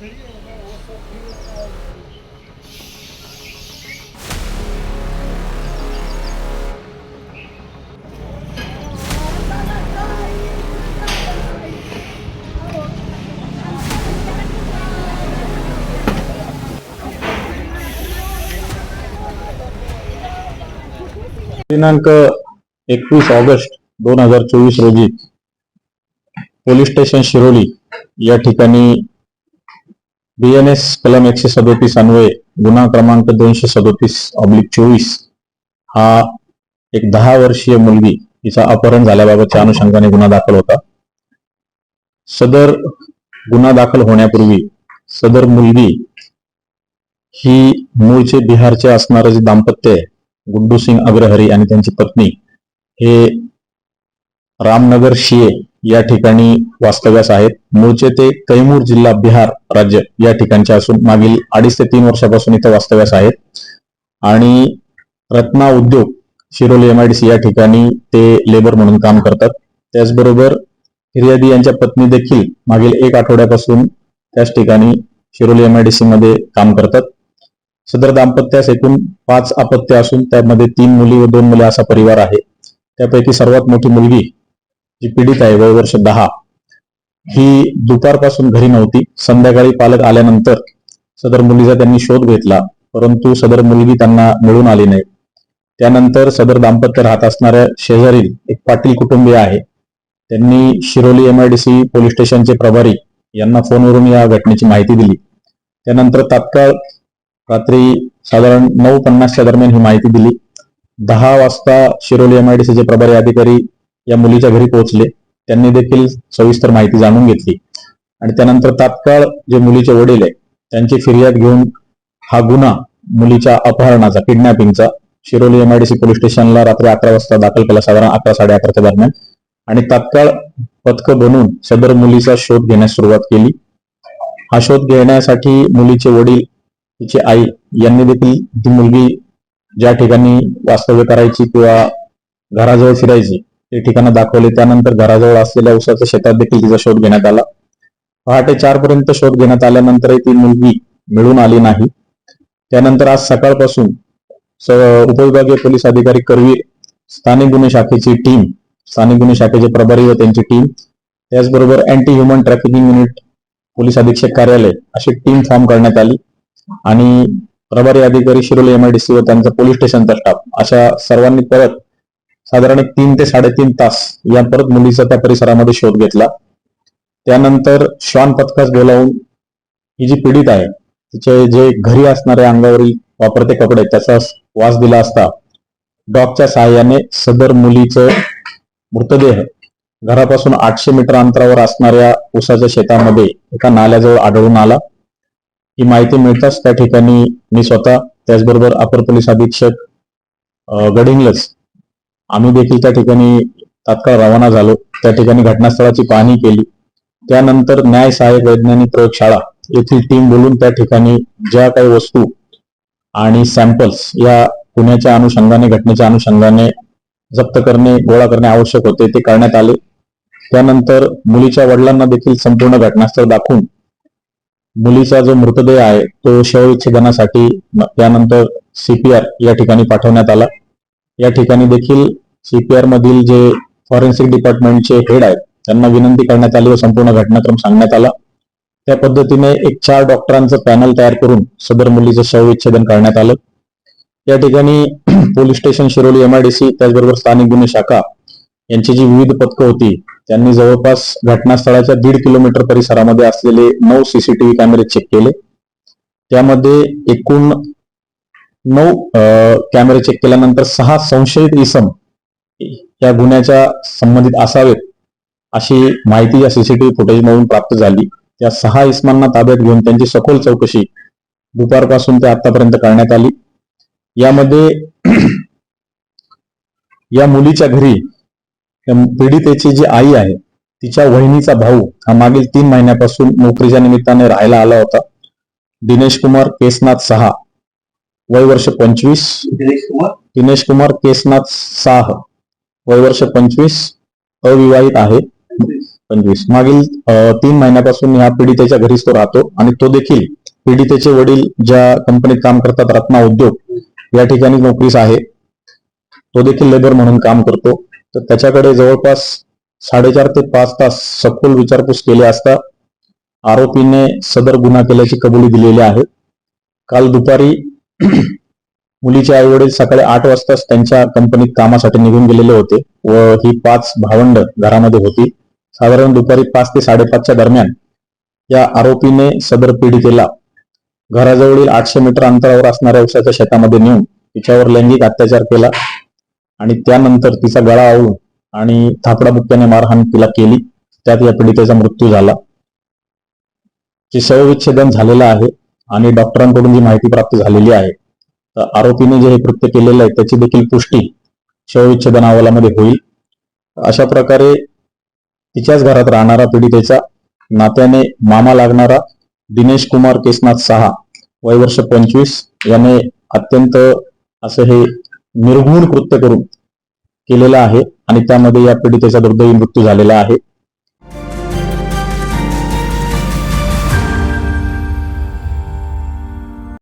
दिनांक एकवीस ऑगस्ट दोन हज़ार चोवीस रोजी पोलीस स्टेशन शिरोली या ठिकाणी बीएनएस कलम एकशे सदोतीस अन्वये गुन्हा क्रमांक दोनशे सदोतीस ऑब्लिक चोवीस. हा एक दहा वर्षीय मुलगी तिचा अपहरण झाल्याबाबतच्या अनुषंगाने गुन्हा दाखल होता. सदर गुन्हा दाखल होण्यापूर्वी सदर मुलगी ही मूळचे बिहारचे असणारं जे दाम्पत्य गुड्डू सिंग अग्रहरी आणि त्यांची पत्नी हे रामनगर शिये या ठिकाणी वास्तव्यास आहेत. मूळचे ते कैमूर जिल्हा बिहार राज्य या ठिकाणचे असून मागील अडीच ते तीन वर्षापासून इथे वास्तव्यास आहेत. आणि रत्ना उद्योग शिरोली एमआयडीसी या ठिकाणी ते लेबर म्हणून काम करतात. त्याचबरोबर फिर्यादी यांच्या पत्नी देखील मागील एक आठवड्यापासून त्याच ठिकाणी शिरोली एमआयडीसी मध्ये काम करतात. सदर दाम्पत्यास एकूण पाच अपत्य असून त्यामध्ये तीन मुली व दोन मुले असा परिवार आहे. त्यापैकी सर्वात मोठी मुलगी जी पीडित आहे वय वर्ष दहा ही दुपारपासून घरी नव्हती. संध्याकाळी पालक आल्यानंतर सदर मुलीचा त्यांनी शोध घेतला परंतु सदर मुलगी त्यांना मिळून आली नाही. त्यानंतर सदर दाम्पत्य राहत असणाऱ्या शेजारील एक पाटील कुटुंबीय आहे. त्यांनी शिरोली एमआयडीसी पोलीस स्टेशनचे प्रभारी यांना फोनवरून या घटनेची माहिती दिली. त्यानंतर तात्काळ रात्री साधारण नऊ पन्नासच्या दरम्यान ही माहिती दिली. दहा वाजता शिरोली एमआयडीसीचे प्रभारी अधिकारी या मुलीच्या घरी पोहोचले. त्यांनी देखील सविस्तर माहिती जाणून घेतली. आणि त्यानंतर तात्काळ जे मुलीचे वडील आहे त्यांची फिर्याद घेऊन हा गुन्हा मुलीच्या अपहरणाचा किडनॅपिंगचा शिरोली एमआयडीसी पोलीस स्टेशनला रात्री अकरा वाजता दाखल केला साधारण अकरा साडे अकराच्या दरम्यान. आणि तात्काळ पथकं बनवून सदर मुलीचा शोध घेण्यास सुरुवात केली. हा शोध घेण्यासाठी मुलीचे वडील तिची आई यांनी देखील ती मुलगी ज्या ठिकाणी वास्तव्य करायची किंवा घराजवळ फिरायची ते ठिकाणं दाखवले. त्यानंतर घराजवळ असलेल्या उसाच्या शेतात देखील तिचा शोध घेण्यात आला. पहाटे चार पर्यंत शोध घेण्यात आल्यानंतरही ती मुलगी मिळून आली नाही. त्यानंतर आज सकाळपासून उपविभागीय पोलीस अधिकारी करवीर स्थानिक गुन्हे शाखेची टीम स्थानिक गुन्हे शाखेचे प्रभारी व त्यांची टीम त्याचबरोबर anti human trafficking unit police अधीक्षक कार्यालय अशी टीम फॉर्म करण्यात आली. आणि प्रभारी अधिकारी शिरोले एमआयडीसी व त्यांचा पोलीस स्टेशनचा स्टाफ अशा सर्वांनी परत साधारण एक तीन ते साडेतीन तास या परत मुलीचा त्या परिसरामध्ये शोध घेतला. त्यानंतर श्वान पथकास बोलावून ही जी पीडित आहे तिचे जे घरी असणारे अंगावरील वापरते कपडे त्याचा वास दिला असता डॉगच्या सहाय्याने सदर मुलीचं मृतदेह घरापासून आठशे मीटर अंतरावर असणाऱ्या उसाच्या शेतामध्ये एका नाल्याजवळ आढळून आला. ही माहिती मिळताच त्या ठिकाणी मी स्वतः त्याचबरोबर अपर पोलीस अधीक्षक गडिंगलच आम्ही देखील त्या ठिकाणी तात्काळ रवाना झालो. त्या ठिकाणी घटनास्थळाची पाहणी केली. त्यानंतर न्याय सहाय्यक वैज्ञानिक प्रयोगशाळा येथील टीम बोलून त्या ठिकाणी ज्या काही वस्तू आणि सॅम्पल्स या पुण्याच्या अनुषंगाने घटनेच्या अनुषंगाने जप्त करणे गोळा करणे आवश्यक होते ते करण्यात आले. त्यानंतर मुलीच्या वडिलांना देखील संपूर्ण घटनास्थळ दाखवून मुलीचा जो मृतदेह आहे तो शवविच्छेदनासाठी त्यानंतर सीपीआर या ठिकाणी पाठवण्यात आला. या ठिकाणी देखील सीपीआर मधील जे फॉरेन्सिक डिपार्टमेंटचे हेड आहेत त्यांना विनंती करण्यात आली व संपूर्ण घटनाक्रम सांगण्यात आला. त्या पद्धतीने एक चार डॉक्टरांचं पॅनल तयार करून सदर मुलीचं शवविच्छेदन करण्यात आलं. या ठिकाणी पोलीस स्टेशन शिरोली एमआयडीसी त्याचबरोबर स्थानिक गुन्हे शाखा यांची जी विविध पथकं होती त्यांनी जवळपास घटनास्थळाच्या दीड किलोमीटर परिसरामध्ये असलेले नऊ सीसीटीव्ही कॅमेरे चेक केले. त्यामध्ये एकूण नऊ कॅमेरे चेक केल्यानंतर सहा संशयित इसम या गुन्ह्याच्या संबंधित असावेत अशी माहिती या सीसीटीव्ही फुटेजमधून प्राप्त झाली. त्या सहा इसमांना ताब्यात घेऊन त्यांची सखोल चौकशी दुपारपासून ते आतापर्यंत करण्यात आली. यामध्ये या मुलीच्या घरी पीडितेची जी आई आहे तिच्या वहिनीचा भाऊ हा मागील तीन महिन्यापासून नोकरीच्या निमित्ताने राहायला आला होता. दिनेश कुमार केसनाथ सहा वय वर्ष पंचवीस. दिनेश कुमार केसनाथ साह. वय वर्ष पंचवीस. अविवाहित आहे पंचवीस. मागील तीन महिन्यापासून ह्या पीडितेच्या घरीच तो राहतो आणि तो देखील पीडितेचे वडील ज्या कंपनीत काम करतात रत्ना उद्योग या ठिकाणी नोकरीस आहे. तो देखील लेबर म्हणून काम करतो. तर त्याच्याकडे जवळपास साडेचार ते पाच तास सखोल विचारपूस केली असता आरोपीने सदर गुन्हा केल्याची कबुली दिलेली आहे. काल दुपारी मुलीचे आई वडील सकाळी आठ वाजताच त्यांच्या कंपनीत कामासाठी निघून गेलेले होते व ही पाच भावंड घरामध्ये होती. साधारण दुपारी पाच ते साडेपाचच्या दरम्यान या आरोपीने सदर पीडितेला घराजवळील आठशे मीटर अंतरावर असणाऱ्या उसाच्या शेतामध्ये नेऊन तिच्यावर लैंगिक अत्याचार केला आणि त्यानंतर तिचा गळा आवळून आणि थापडाबुक्क्याने मारहाण तिला केली. त्यात या पीडितेचा मृत्यू झाला. जे शवविच्छेदन झालेलं आहे आणि डॉक्टरांकडून जी माहिती प्राप्त झालेली आहे तर आरोपीने जे हे कृत्य केलेलं आहे त्याची देखील पुष्टी शवविच्छेदन अहवालामध्ये होईल. अशा प्रकारे तिच्याच घरात राहणारा पीडितेचा नात्याने मामा लागणारा दिनेश कुमार केसनाथ सहा वय वर्ष पंचवीस याने अत्यंत असं हे निर्घुण कृत्य करून केलेलं आहे आणि त्यामध्ये या पीडितेचा दुर्दैवी मृत्यू झालेला आहे.